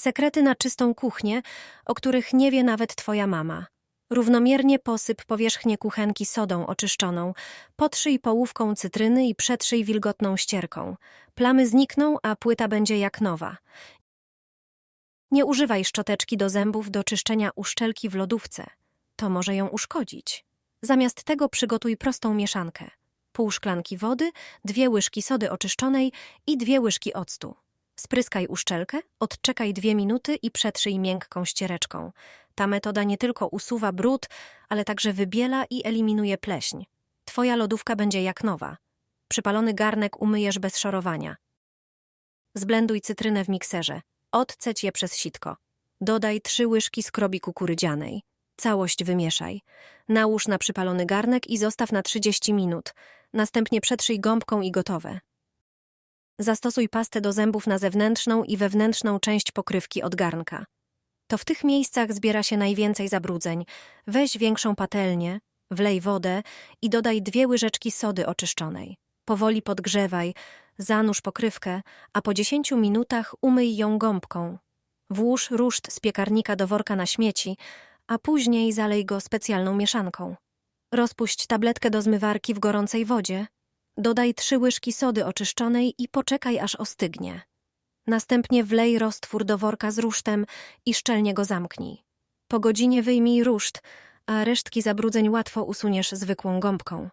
Sekrety na czystą kuchnię, o których nie wie nawet twoja mama. Równomiernie posyp powierzchnię kuchenki sodą oczyszczoną, potrzyj połówką cytryny i przetrzyj wilgotną ścierką. Plamy znikną, a płyta będzie jak nowa. Nie używaj szczoteczki do zębów do czyszczenia uszczelki w lodówce. To może ją uszkodzić. Zamiast tego przygotuj prostą mieszankę. Pół szklanki wody, dwie łyżki sody oczyszczonej i dwie łyżki octu. Spryskaj uszczelkę, odczekaj dwie minuty i przetrzyj miękką ściereczką. Ta metoda nie tylko usuwa brud, ale także wybiela i eliminuje pleśń. Twoja lodówka będzie jak nowa. Przypalony garnek umyjesz bez szorowania. Zblenduj cytrynę w mikserze. Odceć je przez sitko. Dodaj trzy łyżki skrobi kukurydzianej. Całość wymieszaj. Nałóż na przypalony garnek i zostaw na 30 minut. Następnie przetrzyj gąbką i gotowe. Zastosuj pastę do zębów na zewnętrzną i wewnętrzną część pokrywki od garnka. To w tych miejscach zbiera się najwięcej zabrudzeń. Weź większą patelnię, wlej wodę i dodaj dwie łyżeczki sody oczyszczonej. Powoli podgrzewaj, zanurz pokrywkę, a po 10 minutach umyj ją gąbką. Włóż ruszt z piekarnika do worka na śmieci, a później zalej go specjalną mieszanką. Rozpuść tabletkę do zmywarki w gorącej wodzie, dodaj trzy łyżki sody oczyszczonej i poczekaj aż ostygnie. Następnie wlej roztwór do worka z rusztem i szczelnie go zamknij. Po godzinie wyjmij ruszt, a resztki zabrudzeń łatwo usuniesz zwykłą gąbką.